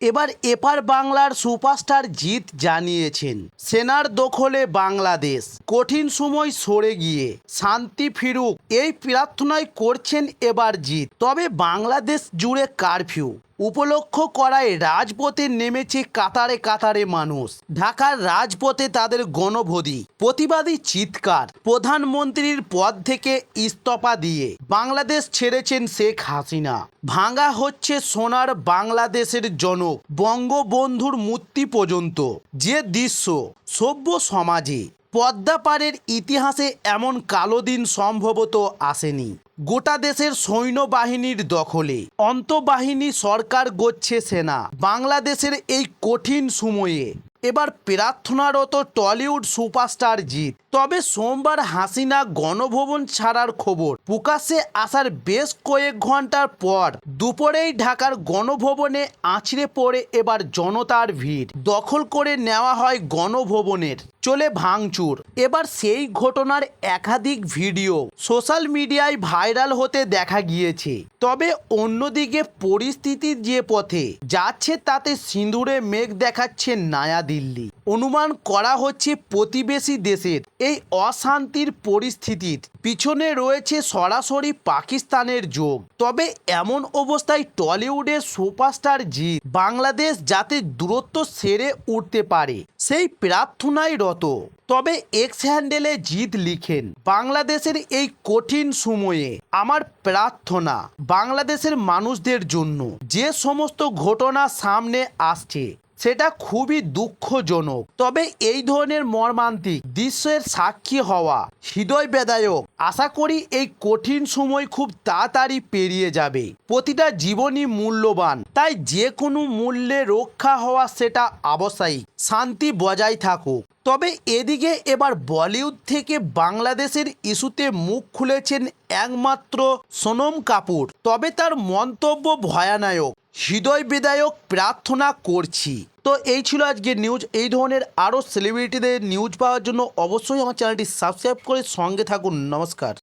এবার এপার বাংলার সুপারস্টার জিত জানিয়েছেন, সেনার দখলে বাংলাদেশ, কঠিন সময় সরে গিয়ে, শান্তি ফিরুক, এই প্রার্থনায় করছেন এবার জিৎ। তবে বাংলাদেশ জুড়ে কারফিউ। উপলক্ষ করায় রাজপথে নেমেছে কাতারে কাতারে মানুষ। ঢাকার রাজপথে তাদের গণভোধি প্রতিবাদী চিৎকার। প্রধানমন্ত্রীর পদ থেকে ইস্তফা দিয়ে বাংলাদেশ ছেড়েছেন শেখ হাসিনা। ভাঙা হচ্ছে সোনার বাংলাদেশের জনক বঙ্গবন্ধুর মূর্তি পর্যন্ত। যে দৃশ্য সভ্য সমাজে পদ্মাপাড়ের ইতিহাসে এমন কালো দিন সম্ভবত আসেনি। গোটা দেশের সৈন্যবাহিনীর দখলে। অন্তবাহিনী সরকার গচ্ছে সেনা। বাংলাদেশের এই কঠিন সময়ে। এবার প্রার্থনারত টলিউড সুপারস্টার জিত তবে সোমবার হাসিনা গণভবন ছাড়ার খবর। প্রকাশ্যে আসার বেশ কয়েক ঘণ্টার পর দুপুরেই ঢাকার গণভবনে আছড়ে পড়ে এবার জনতার ভিড়। দখল করে নেওয়া হয় গণভবনের। চলে ভাঙচুর। এবার সেই ঘটনার একাধিক ভিডিও সোশ্যাল মিডিয়ায় ভাইরাল হতে দেখা গিয়েছে। তবে অন্যদিকে পরিস্থিতির যে পথে যাচ্ছে তাতে সিঁদুরে মেঘ দেখাচ্ছে নয়া দিল্লি অনুমান করা হচ্ছে প্রতিবেশী দেশের এই অশান্তির পরিস্থিতির পিছনে রয়েছে সরাসরি পাকিস্তানের যোগ। তবে এমন অবস্থায় টলিউডের সুপারস্টার জিৎ বাংলাদেশ যাতে দূরত্ব সেরে উঠতে পারে, সেই প্রার্থনায় রত। তবে এক্স হ্যান্ডেলে জিত লিখেন, বাংলাদেশের এই কঠিন সময়ে আমার প্রার্থনা বাংলাদেশের মানুষদের জন্য। যে সমস্ত ঘটনা সামনে আসছে সেটা খুবই দুঃখজনক। তবে এই ধরনের মর্মান্তিক দৃশ্যের সাক্ষী হওয়া হৃদয় বেদায়ক আশা করি এই কঠিন সময় খুব তাড়াতাড়ি পেরিয়ে যাবে। প্রতিটা জীবনই মূল্যবান। তাই যে কোনো মূল্যে রক্ষা হওয়া সেটা আবশ্যিক। শান্তি বজায় থাকুক। তবে এদিকে এবার বলিউড থেকে বাংলাদেশের ইস্যুতে মুখ খুলেছেন একমাত্র সোনম কাপুর। তবে তার মন্তব্য ভয়ানায়ক হৃদয় বিদায়ক প্রার্থনা করছি। তো এই ছিল আজকের নিউজ। এই ধরনের আরও সেলিব্রিটিদের নিউজ পাওয়ার জন্য অবশ্যই আমার চ্যানেলটি সাবস্ক্রাইব করে সঙ্গে থাকুন। নমস্কার।